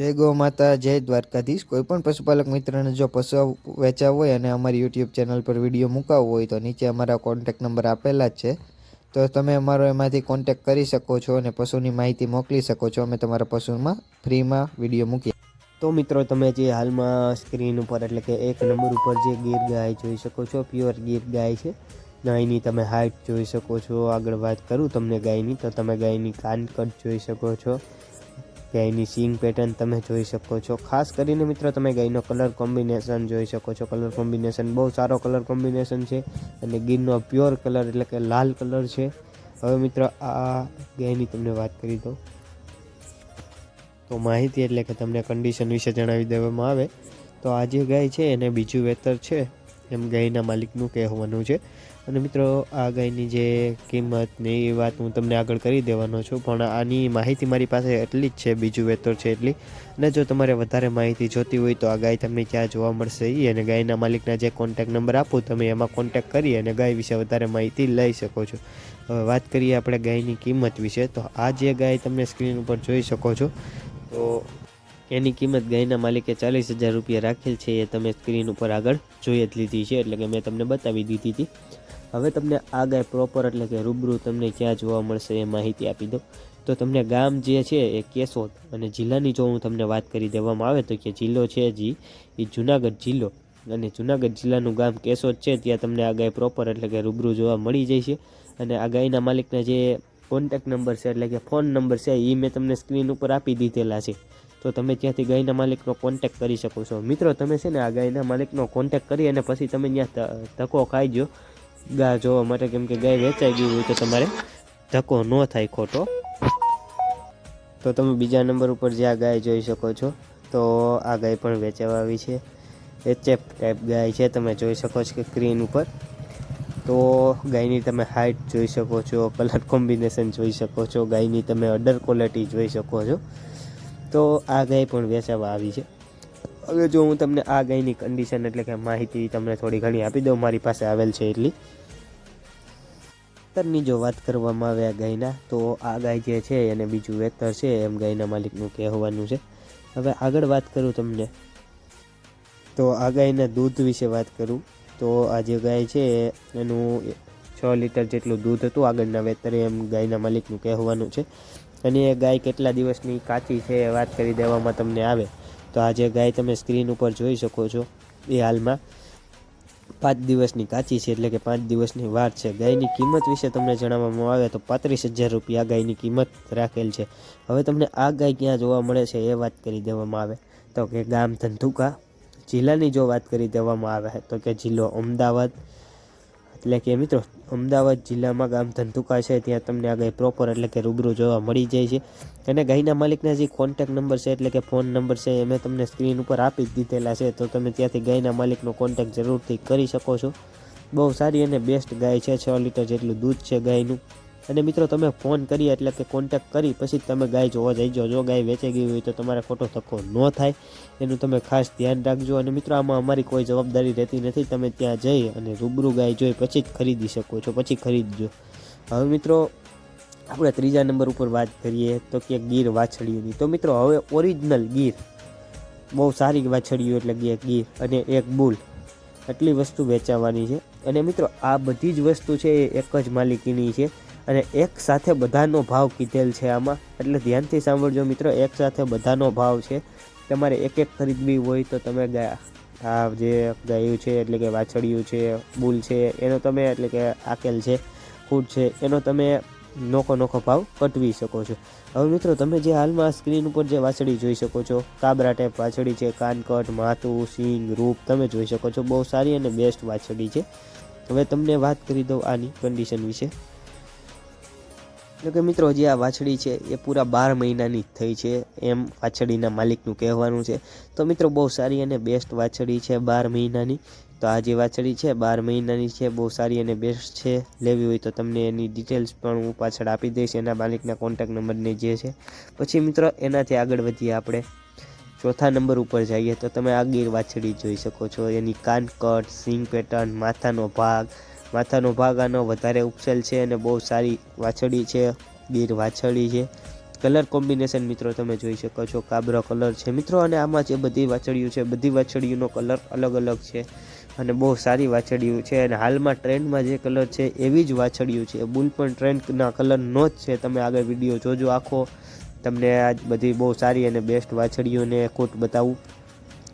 જય ગૌ માતા, જય દ્વારકાધીશ. કોઈ પણ પશુપાલક મિત્રને જો પશુ વેચાવ હોય અને અમારી યુટ્યુબ ચેનલ પર વીડિયો મુકાવવો હોય તો નીચે અમારા કોન્ટેક નંબર આપેલા જ છે. તો તમે અમારો એમાંથી કોન્ટેક કરી શકો છો અને પશુની માહિતી મોકલી શકો છો. અમે તમારા પશુમાં ફ્રીમાં વીડિયો મૂકીએ. તો મિત્રો, તમે જે હાલમાં સ્ક્રીન ઉપર એટલે કે એક નંબર ઉપર જે ગીર ગાય જોઈ શકો છો પ્યોર ગીર ગાય છે. ગાયની તમે હાઇટ જોઈ શકો છો. આગળ વાત કરું તમને ગાયની, તો તમે ગાયની કાનકટ જોઈ શકો છો. ગાયની સીંગ પેટર્ન તમે જોઈ શકો છો. ખાસ કરીને મિત્રો તમે ગાયનો કલર કોમ્બિનેશન જોઈ શકો છો. કલર કોમ્બિનેશન બહુ સારો કલર કોમ્બિનેશન છે અને ગીરનો પ્યોર કલર એટલે કે લાલ કલર છે. હવે મિત્રો આ ગાયની તમને વાત કરી દઉં. તો માહિતી એટલે કે તમને કન્ડિશન વિશે જણાવી દેવામાં આવે. તો આ જે ગાય છે એને બીજું વેતર છે. એમ ગાયના માલિકનું કહેવાનું છે. અને મિત્રો, આ ગાયની જે કિંમત ને એ વાત હું તમને આગળ કરી દેવાનો છું, પણ આની માહિતી મારી પાસે એટલી જ છે, બીજું વેતર છે એટલી. અને જો તમારે વધારે માહિતી જોતી હોય તો આ ગાય તમને ક્યાં જોવા મળશે એ અને ગાયના માલિકના જે કોન્ટેક નંબર આપું, તમે એમાં કોન્ટેક કરી અને ગાય વિશે વધારે માહિતી લઈ શકો છો. હવે વાત કરીએ આપણે ગાયની કિંમત વિશે, તો આ જે ગાય તમે સ્ક્રીન ઉપર જોઈ શકો છો, તો એની કિંમત ગાયના માલિકે ચાલીસ હજાર રૂપિયા રાખેલ છે, એ તમે સ્ક્રીન ઉપર આગળ જોઈ જ લીધી છે, એટલે કે મેં તમને બતાવી દીધી હતી. હવે તમને આ ગાય પ્રોપર એટલે કે રૂબરૂ તમને ક્યાં જોવા મળશે એ માહિતી આપી દઉં. તો તમને ગામ જે છે એ કેશોદ અને જિલ્લાની જો હું તમને વાત કરી દેવામાં આવે તો કે જિલ્લો છે જી, એ જુનાગઢ જિલ્લો. અને જુનાગઢ જિલ્લાનું ગામ કેશોદ છે, ત્યાં તમને આ ગાય પ્રોપર એટલે કે રૂબરૂ જોવા મળી જાય છે. અને આ ગાયના માલિકના જે કોન્ટેક નંબર છે, એટલે કે ફોન નંબર છે, એ મેં તમને સ્ક્રીન ઉપર આપી દીધેલા છે. તો તમે ત્યાંથી ગાયના માલિકનો કોન્ટેક કરી શકો છો. મિત્રો, તમે છે ને આ ગાયના માલિકનો કોન્ટેક કરી અને પછી તમે ત્યાં ધક્કો ખાઈ ગા જોવા માટે કેમ કે ગાય વેચાઈ ગઈ હોય તો તમારે ધક્કો ન થાય ખોટો. તો તમે બીજા નંબર ઉપર જે આ ગાય જોઈ શકો છો, તો આ ગાય પણ વેચાવા આવી છે. એચએફ ટાઈપ ગાય છે, તમે જોઈ શકો છો કે સ્ક્રીન ઉપર. તો ગાયની તમે હાઇટ જોઈ શકો છો કલર કોમ્બિનેશન જોઈ શકો છો, ગાયની તમે અડર ક્વોલિટી જોઈ શકો છો. તો આ ગાય પણ વેચાવા આવી છે. હવે જો હું તમને આ ગાયની કન્ડિશન એટલે કે માહિતી તમને થોડી ઘણી આપી દઉં, મારી પાસે આવેલ છે એટલી. વેતરની જો વાત કરવામાં આવે આ ગાયના, તો આ ગાય જે છે એને બીજું વેતર છે, એમ ગાયના માલિકનું કહેવાનું છે. હવે આગળ વાત કરું તમને. તો આ ગાયના દૂધ વિશે વાત કરું. તો આ જે ગાય છે, એનું છ લીટર જેટલું દૂધ હતું, આગળના વેતરે એમ ગાયના માલિકનું કહેવાનું છે. અને એ ગાય કેટલા દિવસની કાચી છે એ વાત કરી દેવામાં તમને આવે. તો આ જે ગાય તમે સ્ક્રીન ઉપર જોઈ શકો છો, એ હાલમાં પાંચ દિવસની કાચી છે, એટલે કે પાંચ દિવસની વાર છે. ગાયની કિંમત વિશે તમને જણાવવામાં આવે તો પાંત્રીસ હજાર રૂપિયા ગાયની કિંમત રાખેલ છે. હવે તમને આ ગાય ક્યાં જોવા મળે છે એ વાત કરી દેવામાં આવે. તો કે ગામ ધંધુકા જિલ્લાની જો વાત કરી દેવામાં આવે તો કે જિલ્લો અમદાવાદ. એટલે કે મિત્રો અમદાવાદ જિલ્લામાં ગામ ધંધુકા છે, ત્યાં તમને આ ગાય પ્રોપર એટલે કે રૂબરૂ જોવા મળી જાય છે. અને ગાયના માલિકના જે કોન્ટેક નંબર છે એટલે કે ફોન નંબર છે એ મેં તમને સ્ક્રીન ઉપર આપી જ દીધેલા છે, તો તમે ત્યાંથી ગાયના માલિકનો કોન્ટેક જરૂરથી કરી શકો છો. બહુ સારી અને બેસ્ટ ગાય છે, છ લીટર જેટલું દૂધ છે ગાયનું. અને મિત્રો, તમે ફોન કરી એટલે કે કોન્ટેક કરી, પછી તમે ગાય જોવા જઈજો જો ગાય વેચાઈ ગઈ હોય તો તમારે ખોટો ધક્કો ન થાય. એનું તમે ખાસ ધ્યાન રાખજો. અને મિત્રો, આમાં અમારી કોઈ જવાબદારી રહેતી નથી. તમે ત્યાં જઈ અને રૂબરૂ ગાય જોઈ, પછી જ ખરીદી શકો છો. પછી ખરીદજો. હવે મિત્રો, આપણે ત્રીજા નંબર ઉપર વાત કરીએ તો કે ગીર વાછડીઓની તો મિત્રો, હવે ઓરિજિનલ ગીર. બહુ સારી વાછડીઓ એટલે કે ગીર અને એક બુલ. આટલી વસ્તુ વેચાવાની છે. અને મિત્રો, આ બધી જ વસ્તુ છે એ એક જ માલિકીની છે. અને એક સાથે બધાનો ભાવ કીધેલ છે આમાં. એટલે ધ્યાનથી સાંભળજો મિત્રો, એક સાથે બધાનો ભાવ છે. તમારે એક એક ખરીદવી હોય તો તમે આ જે ગાયું છે, એટલે કે વાછડિયું છે, બુલ છે, એનો તમે એટલે કે આકેલ છે ફૂડ છે, એનો તમે નોખો નોખો ભાવ કટવી શકો છો. હવે મિત્રો, તમે જે હાલમાં સ્ક્રીન ઉપર જે વાછડી જોઈ શકો છો, કાબરા ટાઈપ વાછડી છે, કાનકટ, માથું સિંગ રૂપ, તમે જોઈ શકો છો, બહુ સારી અને બેસ્ટ વાછડી છે. હવે તમને વાત કરી દઉં આની કન્ડિશન વિશે. એટલે કે મિત્રો, જે આ વાછડી છે, એ પૂરા બાર મહિનાની થઈ છે. એમ વાછડીના માલિકનું કહેવાનું છે. તો મિત્રો, બહુ સારી અને બેસ્ટ વાછડી છે બાર મહિનાની. તો આ જે વાછડી છે, બાર મહિનાની છે, બહુ સારી અને બેસ્ટ છે. લેવી હોય તો તમને એની ડિટેલ્સ પણ હું પાછળ આપી દઈશ. એના માલિકના કોન્ટેક નંબરની જે છે. પછી મિત્રો, એનાથી આગળ વધીએ આપણે. ચોથા નંબર ઉપર જઈએ તો તમે આ ગીર વાછડી જોઈ શકો છો. એની કાનકટ સિંગ પેટર્ન માથાનો ભાગ માથાનો ભાગ આનો વધારે ઉપસેલ છે અને બહુ સારી વાછડી છે, ગીર વાછડી છે. કલર કોમ્બિનેશન મિત્રો તમે જોઈ શકો છો, કાબરો કલર છે મિત્રો. અને આમાં જે બધી વાછડીઓ છે, બધી વાછડીઓનો કલર અલગ અલગ છે અને બહુ સારી વાછડીઓ છે. અને હાલમાં ટ્રેન્ડમાં જે કલર છે, એવી જ વાછડીઓ છે. બુલ પણ ટ્રેન્ડના કલરનો જ છે. તમે આગળ વીડિયો જોજો આખો. તમને આ બધી બહુ સારી અને બેસ્ટ વાછડીઓને કોટ બતાવું.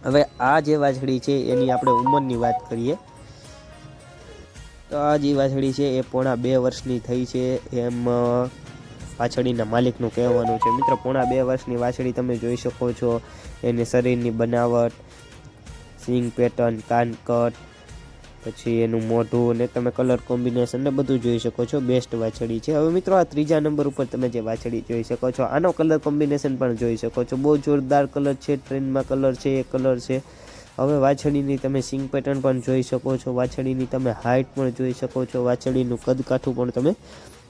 હવે આ જે વાછડી છે, એની આપણે ઉંમરની વાત કરીએ. તો આ જે વાછડી છે એ પોણા બે વર્ષની થઈ છે. એમ વાછડીના માલિકનું કહેવાનું છે. મિત્ર, પોણા બે વર્ષની વાછડી તમે જોઈ શકો છો. એની શરીરની બનાવટ, સિંગ પેટર્ન કાનકટ પછી એનું મોઢું ને તમે કલર કોમ્બિનેશન ને બધું જોઈ શકો છો. બેસ્ટ વાછડી છે. હવે મિત્રો, આ ત્રીજા નંબર ઉપર તમે જે વાછડી જોઈ શકો છો, આનો કલર કોમ્બિનેશન પણ જોઈ શકો છો. બહુ જોરદાર કલર છે, ટ્રેનમાં કલર છે, એ કલર છે. હવે વાછડીની તમે સિંગ પેટર્ન પણ જોઈ શકો છો વાછડીની તમે હાઇટ પણ જોઈ શકો છો વાછડીનું કદકાઠું પણ તમે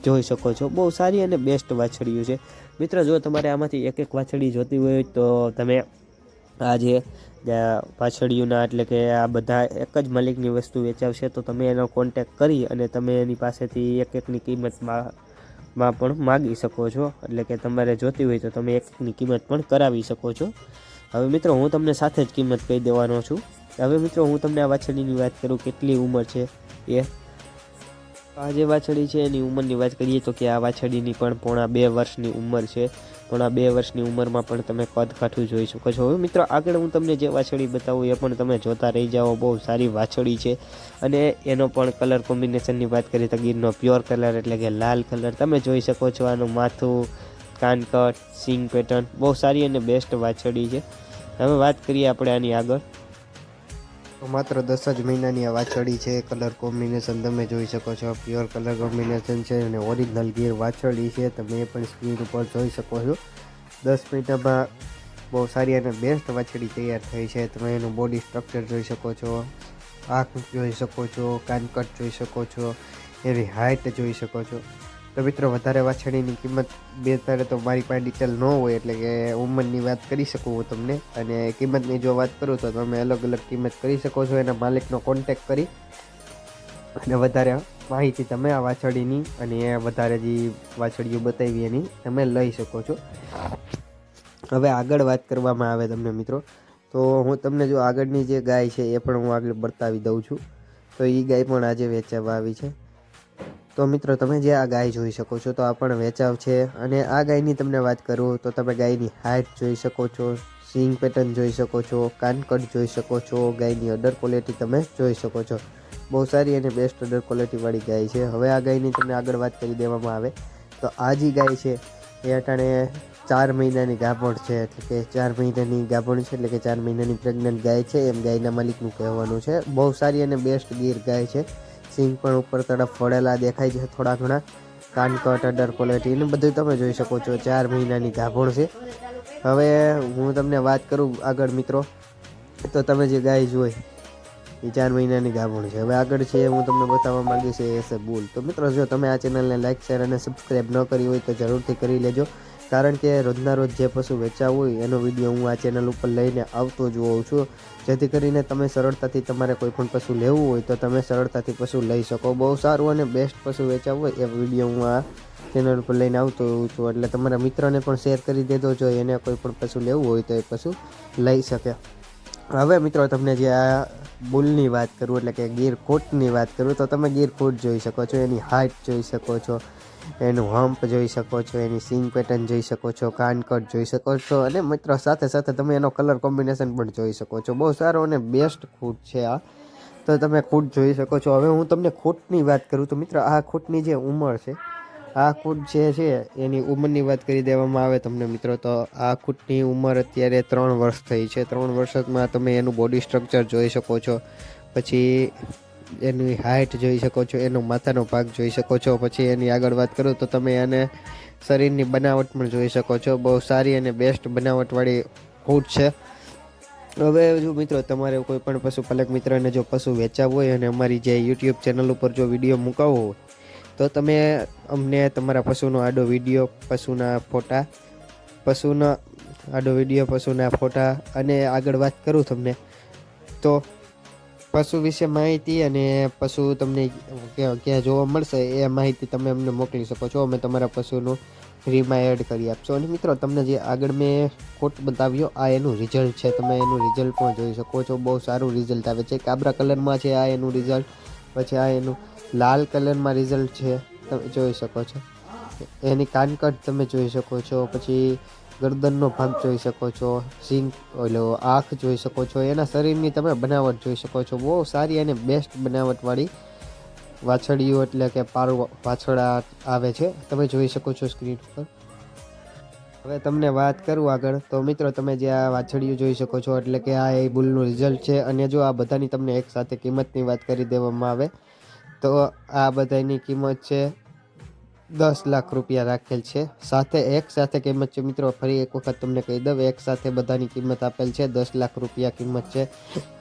જોઈ શકો છો. બહુ સારી અને બેસ્ટ વાછડીઓ છે. મિત્ર, જો તમારે આમાંથી એક એક વાછડી જોતી હોય તો તમે આ જે વાછડીઓના એટલે કે આ બધા એક જ માલિકની વસ્તુ વેચાવશે, તો તમે એનો કોન્ટેક કરી અને તમે એની પાસેથી એક એકની કિંમતમાં, માં પણ માગી શકો છો. એટલે કે તમારે જોતી હોય તો તમે એક એકની કિંમત પણ કરાવી શકો છો. હવે મિત્રો, હું તમને સાથે જ કિંમત કહી દેવાનો છું. હવે મિત્રો, હું તમને આ વાછડીની વાત કરું, કેટલી ઉંમર છે એ? આ જે વાછડી છે, એની ઉંમરની વાત કરીએ તો કે આ વાછડીની પણ પોણા બે વર્ષની ઉંમર છે. પોણા બે વર્ષની ઉંમરમાં પણ તમે કદ કાઠું જોઈ શકો છો. હવે મિત્રો, આગળ હું તમને જે વાછડી બતાવું, એ પણ તમે જોતા રહી જાઓ. બહુ સારી વાછડી છે અને એનો પણ કલર કોમ્બિનેશનની વાત કરીએ તો ગીરનો પ્યોર કલર એટલે કે લાલ કલર. તમે જોઈ શકો છો આનું માથું, કાનકટ, સિંગ પેટર્ન. બહુ સારી અને બેસ્ટ વાછડી છે. હવે વાત કરીએ આપણે આની આગળ. માત્ર દસ જ મહિનાની આ વાછડી છે કલર કોમ્બિનેશન તમે જોઈ શકો છો. પ્યોર કલર કોમ્બિનેશન છે અને ઓરિજિનલ ગીર વાછડી છે તમે એ પણ સ્ક્રીન ઉપર જોઈ શકો છો. દસ મહિનામાં બહુ સારી અને બેસ્ટ વાછડી તૈયાર થઈ છે. તમે એનું બોડી સ્ટ્રક્ચર જોઈ શકો છો, આંખ જોઈ શકો છો કાનકટ જોઈ શકો છો, એની હાઇટ જોઈ શકો છો. તો મિત્રો, વધારે વાછડીની કિંમત બે તારે તો મારી પાસે ડિટેલ ન હોય એટલે કે ઉંમરની વાત કરી શકું હું તમને. અને કિંમતની જો વાત કરું તો તમે અલગ અલગ કિંમત કરી શકો છો, એના માલિકનો કોન્ટેક કરી. અને વધારે માહિતી તમે આ વાછડીની અને એ વધારે જે વાછડીઓ બતાવી એની તમે લઈ શકો છો. હવે આગળ વાત કરવામાં આવે તમને મિત્રો, તો હું તમને જો આગળની જે ગાય છે એ પણ હું આગળ બતાવી દઉં છું. તો એ ગાય પણ આજે વેચાવા આવી છે. તો મિત્રો, તમે જે આ ગાય જોઈ શકો છો, તો આ પણ વેચાવ છે. અને આ ગાયની તમને વાત કરું, તો તમે ગાયની હાઇટ જોઈ શકો છો, સિંગ પેટર્ન જોઈ શકો છો કાનકડ જોઈ શકો છો, ગાયની અડર ક્વોલિટી તમે જોઈ શકો છો. બહુ સારી અને બેસ્ટ અડર ક્વોલિટીવાળી ગાય છે. હવે આ ગાયની તમને આગળ વાત કરી દેવામાં આવે, તો આ જે ગાય છે, એ અટાણે ચાર મહિનાની ગાભણ છે, એટલે કે ચાર મહિનાની ગાભણ છે, એટલે કે ચાર મહિનાની પ્રેગ્નન્ટ ગાય છે, એમ ગાયના માલિકનું કહેવાનું છે. બહુ સારી અને બેસ્ટ ગીર ગાય છે. સિંગ પણ ઉપર તરફ વળેલા દેખાય છે થોડા ઘણા. કાનકટ અડર ક્વોલિટી એને બધું તમે જોઈ શકો છો. ચાર મહિનાની ગાભણ છે. હવે હું તમને વાત કરું આગળ, મિત્રો. તો તમે જે ગાય જોઈ, એ ચાર મહિનાની ગાભણ છે. હવે આગળ છે, હું તમને બતાવવા માંગીશ એ છે બુલ. તો મિત્રો, જો તમે આ ચેનલને લાઇક શેર અને સબસ્ક્રાઈબ ન કરી હોય તો જરૂરથી કરી લેજો. કારણ કે રોજના રોજ જે પશુ વેચાવું હોય, એનો વીડિયો હું આ ચેનલ ઉપર લઈને આવતો જ હોઉં છું. જેથી કરીને તમે સરળતાથી તમારે કોઈ પણ પશુ લેવું હોય, તો તમે સરળતાથી પશુ લઈ શકો. બહુ સારું અને બેસ્ટ પશુ વેચાવું હોય, એ વીડિયો હું આ ચેનલ ઉપર લઈને આવતો હોઉં છું. એટલે તમારા મિત્રને પણ શેર કરી દેજો, જો એને કોઈ પણ પશુ લેવું હોય, તો એ પશુ લઈ શકે. હવે મિત્રો, તમને જે આ બુલની વાત કરું, એટલે કે ગીર કોટની વાત કરું, તો તમે ગીર કોટ જોઈ શકો છો, એની હાઇટ જોઈ શકો છો. એનું હમ્પ જોઈ શકો છો, એની સિંગ પેટર્ન જોઈ શકો છો કાનકટ જોઈ શકો છો અને મિત્રો સાથે સાથે તમે એનો કલર કોમ્બિનેશન પણ જોઈ શકો છો. બહુ સારો અને બેસ્ટ ખૂટ છે આ. તો તમે ખૂટ જોઈ શકો છો. હવે હું તમને ખૂટની વાત કરું તો મિત્રો આ ખૂટની જે ઉંમર છે, આ ખૂટ જે છે એની ઉંમરની વાત કરી દેવામાં આવે તમને મિત્રો તો આ ખૂટની ઉંમર અત્યારે ત્રણ વર્ષ થઈ છે. ત્રણ વર્ષમાં તમે એનું બોડી સ્ટ્રક્ચર જોઈ શકો છો. પછી એની હાઇટ જોઈ શકો છો, એનો માથાનો ભાગ જોઈ શકો છો. પછી એની આગળ વાત કરું તો તમે એને શરીરની બનાવટ પણ જોઈ શકો છો. બહુ સારી અને બેસ્ટ બનાવટવાળી ફૂડ છે. હવે જો મિત્રો તમારે કોઈ પણ પશુપાલક મિત્રને જો પશુ વેચાવવું હોય અને અમારી જે યુટ્યુબ ચેનલ ઉપર જો વીડિયો મુકાવવો હોય, તો તમે અમને તમારા પશુનો આડો વીડિયો પશુના ફોટા, પશુના આડો વીડિયો પશુના ફોટા અને આગળ વાત કરું તમને, તો પશુ વિશે માહિતી અને પશુ તમને ક્યાં જોવા મળશે એ માહિતી તમે અમને મોકલી શકો છો. અમે તમારા પશુનું ફ્રીમાં એડ કરી આપશો. અને મિત્રો, તમને જે આગળ મેં કોટ બતાવ્યો, આ એનું રિઝલ્ટ છે. તમે એનું રિઝલ્ટ પણ જોઈ શકો છો. બહુ સારું રિઝલ્ટ આવે છે. કાબરા કલરમાં છે આ એનું રિઝલ્ટ પછી આ એનું લાલ કલરમાં રિઝલ્ટ છે. તમે જોઈ શકો છો. એની કાનકટ તમે જોઈ શકો છો. પછી ગરદનનો ભાગ જોઈ શકો છો, સિંગ, ઓલો આંખ જોઈ શકો છો, એના શરીરની તમે બનાવટ જોઈ શકો છો. બહુ સારી અને બેસ્ટ બનાવટવાળી વાછડીઓ એટલે કે પારવો, વાછડા આવે છે. તમે જોઈ શકો છો સ્ક્રીન ઉપર. હવે તમને વાત કરું આગળ. તો મિત્રો, તમે જે આ વાછડીઓ જોઈ શકો છો, એટલે કે આ એ બુલનું રિઝલ્ટ છે. અને જો આ બધાની તમને એક સાથે કિંમતની વાત કરી દેવામાં આવે, તો આ બધાની કિંમત છે દસ લાખ રૂપિયા રાખેલ છે. સાથે એક સાથે કિંમત છે મિત્રો, ફરી એક વખત તમને કહી દઉં, એક સાથે બધાની કિંમત આપેલ છે, દસ લાખ રૂપિયા કિંમત છે.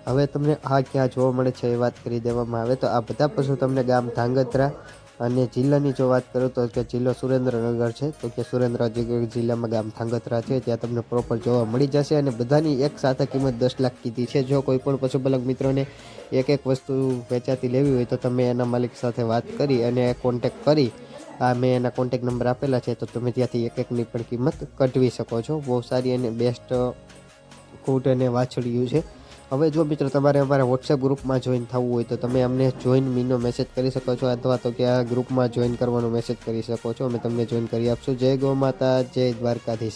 હવે તમને આ ક્યાં જોવા મળે છે એ વાત કરી દેવામાં આવે. તો આ બધા પશુ તમને ગામ ધાંગધ્રા અને જિલ્લાની જો વાત કરું તો કે જિલ્લો સુરેન્દ્રનગર છે. તો કે સુરેન્દ્રનગર જિલ્લામાં ગામ ધાંગધ્રા છે, ત્યાં તમને પ્રોપર જોવા મળી જશે અને બધાની એક સાથે કિંમત દસ લાખ કીધી છે. જો કોઈ પણ પશુપાલક મિત્રોને એક એક વસ્તુ વેચાતી લેવી હોય તો તમે એના માલિક સાથે વાત કરી અને કોન્ટેક કરી આ મેં એના કોન્ટેક નંબર આપેલા છે, તો તમે ત્યાંથી એક એકની પણ કિંમત કઢવી શકો છો. બહુ સારી અને બેસ્ટ કૂટ અને વાછડિયું છે. હવે જો મિત્રો તમારે અમારા વોટ્સએપ ગ્રુપમાં જોઈન થવું હોય, તો તમે અમને જોઈન મીનો મેસેજ કરી શકો છો, અથવા તો કે આ ગ્રુપમાં જોઈન કરવાનો મેસેજ કરી શકો છો. અમે તમને જોઈન કરી આપશું. જય ગૌ માતા, જય દ્વારકાધીશ.